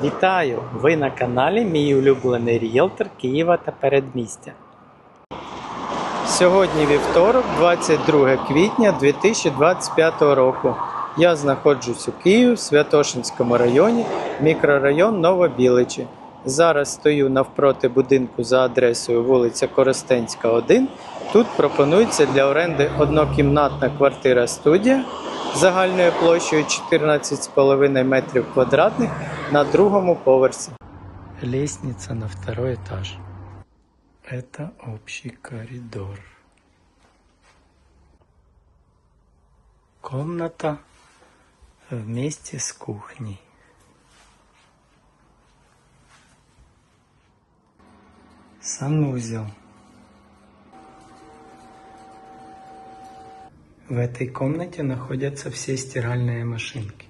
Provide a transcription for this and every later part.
Вітаю! Ви на каналі Мій улюблений ріелтор Києва та передмістя. Сьогодні вівторок, 22 квітня 2025 року. Я знаходжусь у Києві в Святошинському районі, мікрорайон Новобіличі. Зараз стою навпроти будинку за адресою вулиця Коростенська, 1. Тут пропонується для оренди однокімнатна квартира студія загальною площею 14,5 метрів квадратних на другому поверсі. Лестница на второй этаж. Это общий коридор. Комната вместе с кухней. Санузел. В этой комнате находятся все стиральные машинки.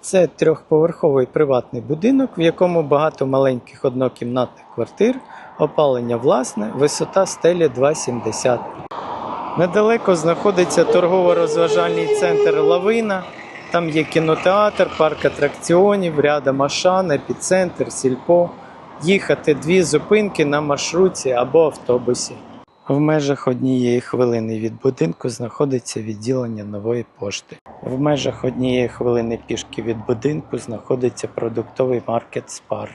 Це трьохповерховий приватний будинок, в якому багато маленьких однокімнатних квартир, опалення власне, висота стелі 2,70. Недалеко знаходиться торгово-розважальний центр Лавина. Там є кінотеатр, парк атракціонів, рядом Ашан, епіцентр, сільпо. Їхати дві зупинки на маршрутці або автобусі. В межах однієї хвилини від будинку знаходиться відділення нової пошти. В межах однієї хвилини пішки від будинку знаходиться продуктовий маркет Спар.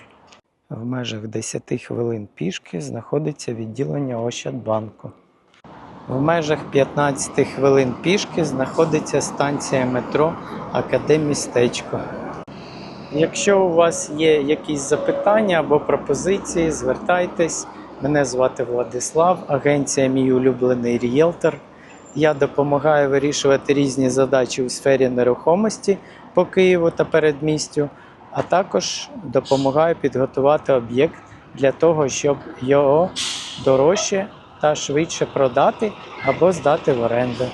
В межах 10 хвилин пішки знаходиться відділення Ощадбанку. В межах 15 хвилин пішки знаходиться станція метро Академістечко. Якщо у вас є якісь запитання або пропозиції, звертайтесь. Мене звати Владислав, агенція Мій улюблений ріелтор. Я допомагаю вирішувати різні задачі у сфері нерухомості по Києву та передмістю, а також допомагаю підготувати об'єкт для того, щоб його дорожче та швидше продати або здати в оренду.